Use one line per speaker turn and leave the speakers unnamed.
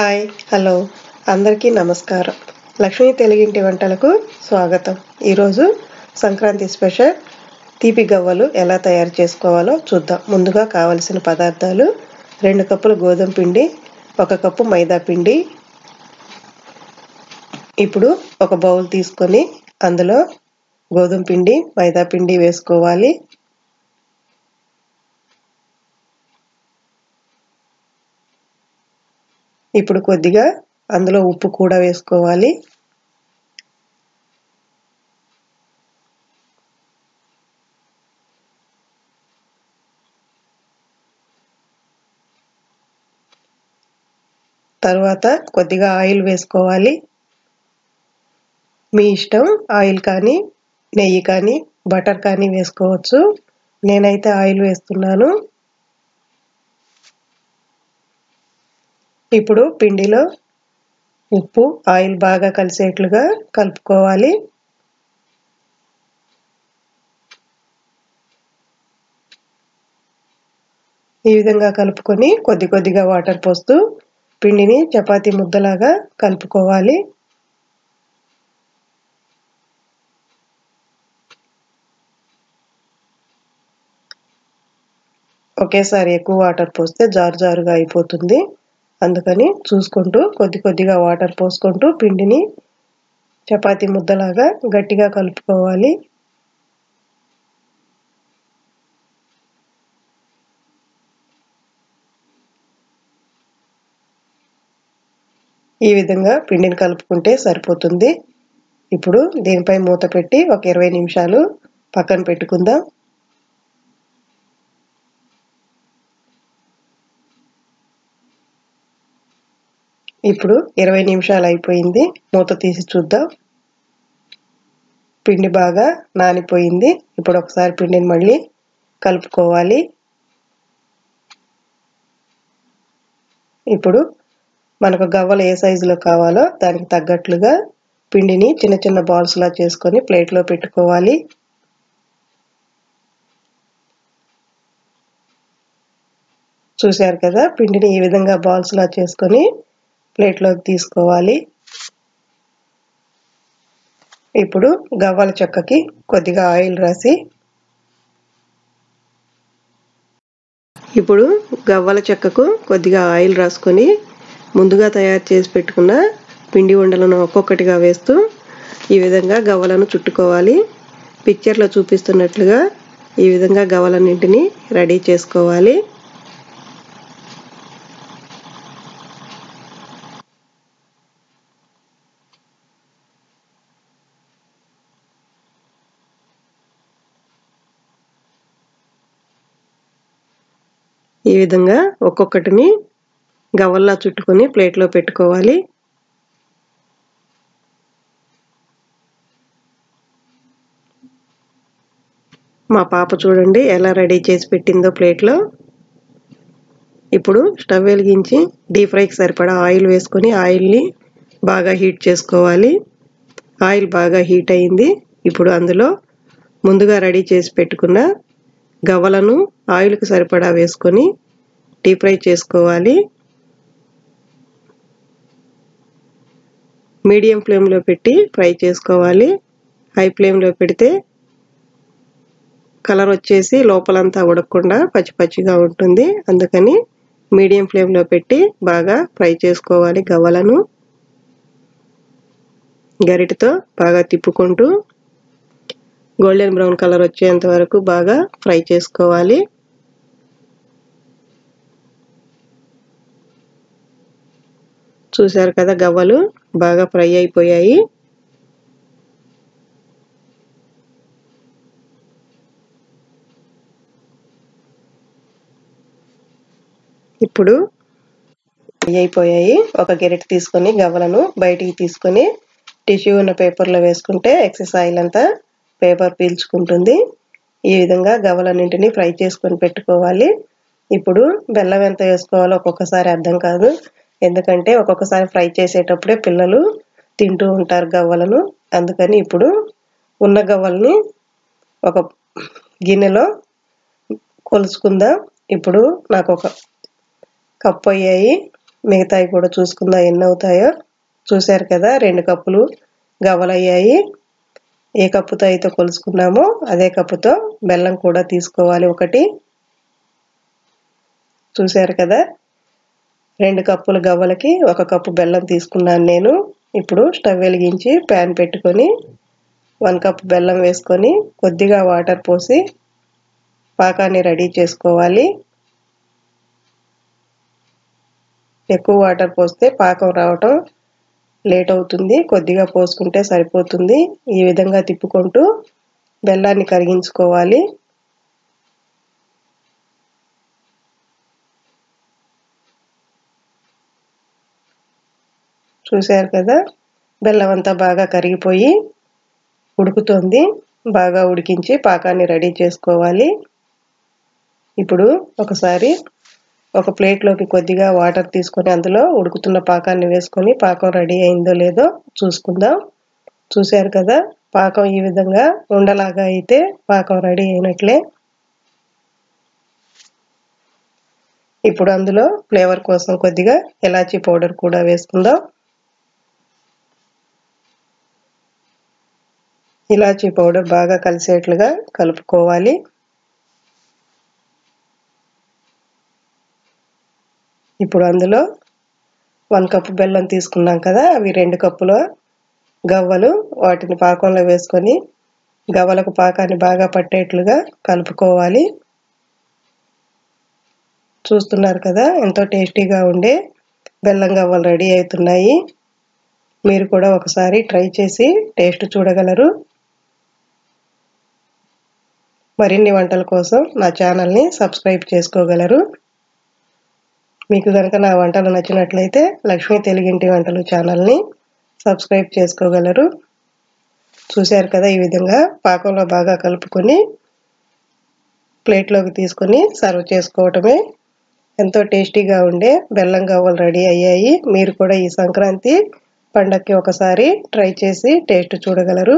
Hi hello. అందరికీ నమస్కారం. లక్ష్మీ తెలుగింటి వంటలకు స్వాగతం. ఈరోజు సంక్రాంతి స్పెషల్ తీపి గవ్వలు ఎలా తయారు చేసుకోవాలో చూద్దాం. ముందుగా కావలసిన పదార్థాలు రెండు కప్పులు గోధుమ పిండి ఒక కప్పు మైదా పిండి. ఇప్పుడు ఒక బౌల్ తీసుకొని అందులో గోధుమ పిండి మైదా పిండి వేసుకోవాలి. ఇప్పుడు కొద్దిగా అందులో ఉప్పు కూడా వేసుకోవాలి. తర్వాత కొద్దిగా ఆయిల్ వేసుకోవాలి. మీ ఇష్టం ఆయిల్ కానీ నెయ్యి కానీ బటర్ కానీ వేసుకోవచ్చు. నేనైతే ఆయిల్ వేస్తున్నాను. ఇప్పుడు పిండిలో ఉప్పు ఆయిల్ బాగా కలిసేట్లుగా కలుపుకోవాలి. ఈ విధంగా కలుపుకొని కొద్ది కొద్దిగా వాటర్ పోస్తూ పిండిని చపాతీ ముద్దలాగా కలుపుకోవాలి. ఒకేసారి ఎక్కువ వాటర్ పోస్తే జారు జారుగా అయిపోతుంది. అందుకని చూసుకుంటూ కొద్ది కొద్దిగా వాటర్ పోసుకుంటూ పిండిని చపాతి ముద్దలాగా గట్టిగా కలుపుకోవాలి. ఈ విధంగా పిండిని కలుపుకుంటే సరిపోతుంది. ఇప్పుడు దీనిపై మూత పెట్టి ఒక ఇరవై నిమిషాలు పక్కన పెట్టుకుందాం. ఇప్పుడు ఇరవై నిమిషాలు అయిపోయింది. మూత తీసి చూద్దాం. పిండి బాగా నానిపోయింది. ఇప్పుడు ఒకసారి పిండిని మళ్ళీ కలుపుకోవాలి. ఇప్పుడు మనకు గవ్వలు ఏ సైజులో కావాలో దానికి తగ్గట్లుగా పిండిని చిన్న చిన్న బాల్స్లా చేసుకొని ప్లేట్లో పెట్టుకోవాలి. చూశారు కదా? పిండిని ఈ విధంగా బాల్స్లా చేసుకొని ప్లేట్లోకి తీసుకోవాలి. ఇప్పుడు గవ్వల చెక్కకి కొద్దిగా ఆయిల్ రాసి ఇప్పుడు గవ్వల చెక్కకు కొద్దిగా ఆయిల్ రాసుకొని ముందుగా తయారు చేసి పెట్టుకున్న పిండి ఉండలను ఒక్కొక్కటిగా వేస్తూ ఈ విధంగా గవ్వలను చుట్టుకోవాలి. పిక్చర్లో చూపిస్తున్నట్లుగా ఈ విధంగా గవ్వలన్నింటినీ రెడీ చేసుకోవాలి. ఈ విధంగా ఒక్కొక్కటిని గవల్లా చుట్టుకొని ప్లేట్లో పెట్టుకోవాలి. మా పాప చూడండి ఎలా రెడీ చేసి పెట్టిందో ప్లేట్లో. ఇప్పుడు స్టవ్ వెలిగించి డీప్ ఫ్రైకి సరిపడా ఆయిల్ వేసుకొని ఆయిల్ని బాగా హీట్ చేసుకోవాలి. ఆయిల్ బాగా హీట్ అయింది. ఇప్పుడు అందులో ముందుగా రెడీ చేసి పెట్టుకున్న గవ్వలను ఆయిల్కి సరిపడా వేసుకొని డీప్ ఫ్రై చేసుకోవాలి. మీడియం ఫ్లేమ్లో పెట్టి ఫ్రై చేసుకోవాలి. హై ఫ్లేమ్లో పెడితే కలర్ వచ్చేసి లోపలంతా ఉడకకుండా పచ్చి పచ్చిగా ఉంటుంది. అందుకని మీడియం ఫ్లేమ్లో పెట్టి బాగా ఫ్రై చేసుకోవాలి గవ్వలను. గరిటతో బాగా తిప్పుకుంటూ గోల్డెన్ బ్రౌన్ కలర్ వచ్చేంత వరకు బాగా ఫ్రై చేసుకోవాలి. చూశారు కదా గవ్వలు బాగా ఫ్రై అయిపోయాయి. ఇప్పుడు ఫ్రై అయిపోయాయి. ఒక గెరెట్ తీసుకొని గవ్వలను బయటికి తీసుకొని టిష్యూ ఉన్న పేపర్లో వేసుకుంటే ఎక్సెస్ ఆయిల్ అంతా పేపర్ పీల్చుకుంటుంది. ఈ విధంగా గవలన్నింటినీ ఫ్రై చేసుకొని పెట్టుకోవాలి. ఇప్పుడు బెల్లం ఎంత వేసుకోవాలో ఒక్కొక్కసారి అర్థం కాదు. ఎందుకంటే ఒక్కొక్కసారి ఫ్రై చేసేటప్పుడే పిల్లలు తింటూ ఉంటారు గవ్వలను. అందుకని ఇప్పుడు ఉన్న గవ్వల్ని ఒక గిన్నెలో కొలుచుకుందాం ఇప్పుడు నాకు ఒక కప్పు అయ్యాయి. మిగతాయి కూడా చూసుకుందాం ఎన్ని అవుతాయో. చూశారు కదా రెండు కప్పులు గవ్వలయ్యాయి. ఏ కప్పుతో అయితే కొలుసుకున్నామో అదే కప్పుతో బెల్లం కూడా తీసుకోవాలి ఒకటి. చూశారు కదా? రెండు కప్పుల గవ్వలకి ఒక కప్పు బెల్లం తీసుకున్నాను నేను. ఇప్పుడు స్టవ్ వెలిగించి ప్యాన్ పెట్టుకొని వన్ కప్ బెల్లం వేసుకొని కొద్దిగా వాటర్ పోసి పాకాన్ని రెడీ చేసుకోవాలి. ఎక్కువ వాటర్ పోస్తే పాకం రావటం లేట్ అవుతుంది కొద్దిగా పోసుకుంటే సరిపోతుంది. ఈ విధంగా తిప్పుకుంటూ బెల్లాన్ని కరిగించుకోవాలి. చూశారు కదా బెల్లం అంతా బాగా కరిగిపోయి ఉడుకుతుంది. బాగా ఉడికించి పాకాన్ని రెడీ చేసుకోవాలి. ఇప్పుడు ఒకసారి ఒక ప్లేట్లోకి కొద్దిగా వాటర్ తీసుకొని అందులో ఉడుకుతున్న పాకాన్ని వేసుకొని పాకం రెడీ అయిందో లేదో చూసుకుందాం. చూశారు కదా పాకం ఈ విధంగా ఉండలాగా అయితే పాకం రెడీ అయినట్లే. ఇప్పుడు అందులో ఫ్లేవర్ కోసం కొద్దిగా ఎలాచీ పౌడర్ కూడా వేసుకుందాం. ఇలాచీ పౌడర్ బాగా కలిసేట్లుగా కలుపుకోవాలి. ఇప్పుడు అందులో వన్ కప్పు బెల్లం తీసుకున్నాం కదా అవి రెండు కప్పుల గవ్వలు వాటిని పాకంలో వేసుకొని గవ్వలకు పాకాన్ని బాగా పట్టేట్లుగా కలుపుకోవాలి. చూస్తున్నారు కదా ఎంతో టేస్టీగా ఉండే బెల్లం గవ్వలు రెడీ అవుతున్నాయి. మీరు కూడా ఒకసారి ట్రై చేసి టేస్ట్ చూడగలరు. మరిన్ని వంటల కోసం నా ఛానల్ని సబ్స్క్రైబ్ చేసుకోగలరు. మీకు కనుక నా వంటలు నచ్చినట్లయితే లక్ష్మీ తెలుగింటి వంటలు ఛానల్ని సబ్స్క్రైబ్ చేసుకోగలరు. చూశారు కదా ఈ విధంగా పాకంలో బాగా కలుపుకొని ప్లేట్లోకి తీసుకొని సర్వ్ చేసుకోవటమే ఎంతో టేస్టీగా ఉండే బెల్లం గవ్వలు రెడీ అయ్యాయి. మీరు కూడా ఈ సంక్రాంతి పండక్కి ఒకసారి ట్రై చేసి టేస్ట్ చూడగలరు.